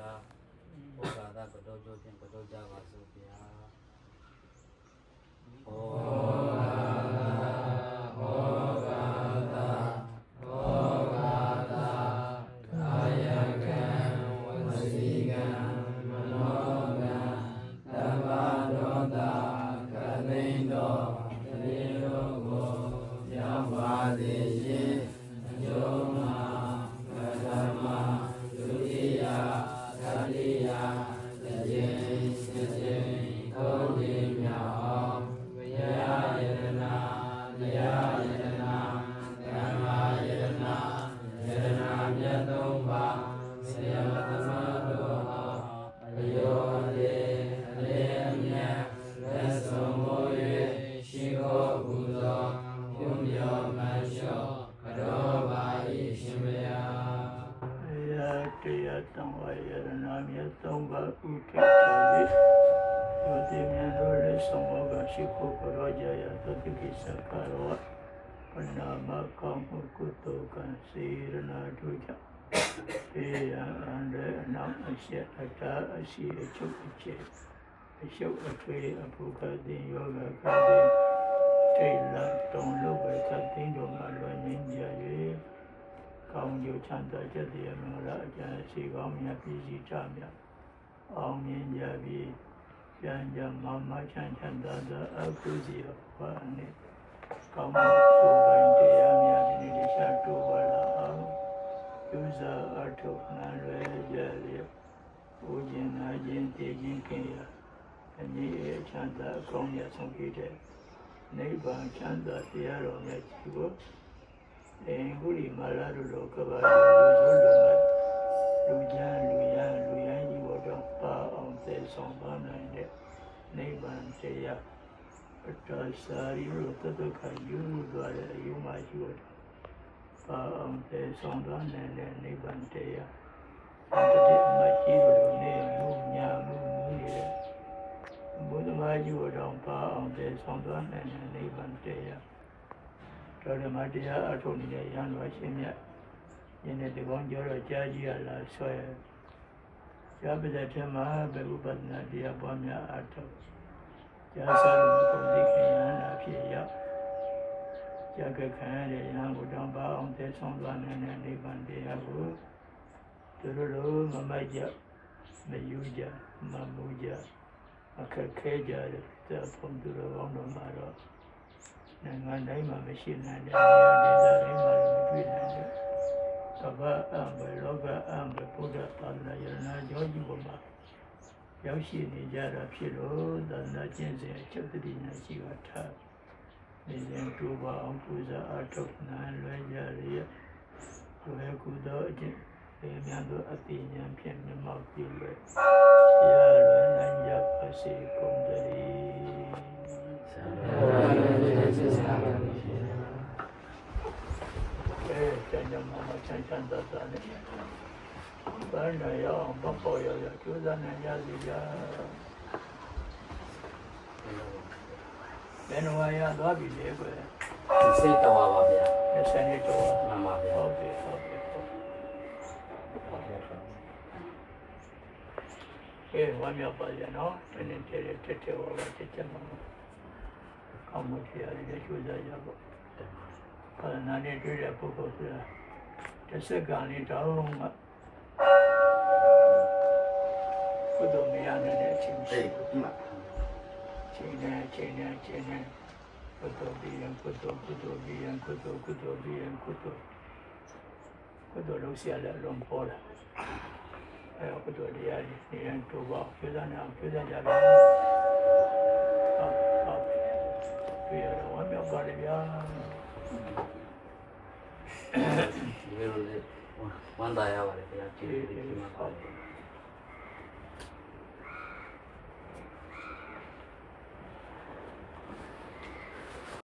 ရာဘောဂါသကတောကျိုးဖြင့်ကတောကြပါစို့ဗျာဩ ဝါယရနာမြတ်သုံးပါးဥထိတော်၏ယုတိမြတ်တို့လည်းဆုံးမကရှိဖို့ကရောကြရသတိကိစ္စကာရောပဏာ ချုပ်အကျဲအရှုပ်အထွေးအဖုခတိယောဂခတိတိတ်လတုံလို့ပဲခတိတို့မှာလွယ်ငင်းကြ၍ကောင်းကျိုးချမ်းသာချက်တရားမင်္ဂလာအကျဉ်းရှိကောင်းမြတ်ပြည်စီချမြတ်အောင်မြင်ကြပြီးကျမ်းကြမမချမ်းချမ်းသာသာအခုစီဘာနဲ့ကောင်းမှုကိုယ်ပိုင်တရားများဒီနေ့ရှာတိုးပါလာအောင်ယူဇာအထုနာလွယ်ကြလျက်ဦးကျင်နာခြင်းတည်ခြင်းခင်ရာအနည်းအချမ်းသာအကောင်းမြတ်ဆုံးဖြစ်တဲ့နိဗ္ဗာန်ချမ်းသာတရားတော်မြတ်ကြီးကို အင်္ဂုလိမာလာတို့လောကဘာလူဆိုလူမလူချမ်းလူရန်လူရန်ကြီးဘောတော့ပါအောင်သေဆောင်ပါနိုင်တဲ့နိဗ္ဗာန်တရားအတ္တစာရီလို့တတခါယူသွားတဲ့အယူမရှိတော့ပါအောင်သေဆောင်သွားနိုင်တဲ့နိဗ္ဗာန်တရားတတိအမကြီးလို့နေမှုညာမှုမူနေတဲ့ဘုဒ္ဓမာကြီးတော်ပါအောင်သေဆောင်သွားနိုင်တဲ့နိဗ္ဗာန်တရား တော်ဓမ္မတရားအထုတ်နေတဲ့ရဟန်းတော်ရှင်မြတ်ယနေ့ဒီကောင်းကြောတော့ကြားကြည့်ရလားဆွဲကြားပတဲ့ထဲမှာဘယ်ဥပဒနာတရားပွားများအထုတ်ကြားစားလို့ကုန်သိခင်ရဟန်းလာဖြစ်ရောက်ကြားကခံရတဲ့ရဟန်းကိုတောင်းပါအောင်သက်ဆောင်သွားနိုင်တဲ့နိဗ္ဗာန်တရားကိုသူတို့လိုမမိုက်ကြမယူကြမမူကြအခက်ခဲကြတဲ့တဲ့ဘုံသူတော်ကောင်းတော်မှာတော့ နိုင်ငံတိုင်းမှာမရှိနိုင်တဲ့နေရာဒေသတွေမှာလည်းမတွေ့နိုင်တဲ့သဘာအံဘလောကအံဘဘုရားသာသနာယရနာကြောကြီးပေါ်မှာရောက်ရှိနေကြတာဖြစ်လို့သာသနာကျင့်စဉ်အချက်တတိညာရှိပါထားနေစဉ်တူပါအောင်ပူဇော်အထောက်နာလွယ်ကြရည်ကိုယ်ကုသိုလ်အကျင့်ေမြန်သောအတိညာဖြင့်မြတ်မောက်ပြုလွယ်ရလွယ်နိုင်ရပါစေကုန်တည်းအဲကျန်ကြမှာ မချမ်းချမ်းသာသာနဲ့ဘာနဲ့ရအောင်ပပေါ်ရရကျိုးစားနိုင်ရစီကြဘယ်နှဝရသွားပြီလေကွယ်ဒီစိတ်တော်ပါဗျာ20နှစ်တော့မှန်ပါဗျာဟုတ်ပြီဟုတ်ပြီဟုတ်အဲဝမ်းမြောက်ပါရနော်တနေ့တည်းတည်းတည်းဝါပါချက်ချက်မှာကောင်းမှုတရားတွေကျိုးစားရဖို့ဘာနာနဲ့တွေ့တဲ့ပုဂ္ဂိုလ်ဆိုတာ တစ်စက္ကန့်လေးတောင်းမှကုသိုလ်မရနိုင်တဲ့အချိန်ရှိဘူးချိန်နဲ့ချိန်နဲ့ချိန်နဲ့ကုသိုလ်ပြီးရင်ကုသိုလ်ကုသိုလ်ပြီးရင်ကုသိုလ်ကုသိုလ်ပြီးရင်ကုသိုလ်ကုသိုလ်လုပ်ရတဲ့လုံးပေါ်လာအဲကုသိုလ်တရားတွေနေရင်တို့ပါကျမ်းစာနဲ့ကျမ်းစာကြပါ ဒီလိုလေးဝမ်းသာရပါတယ်ဗျာကျေးဇူးတင်ပါပါ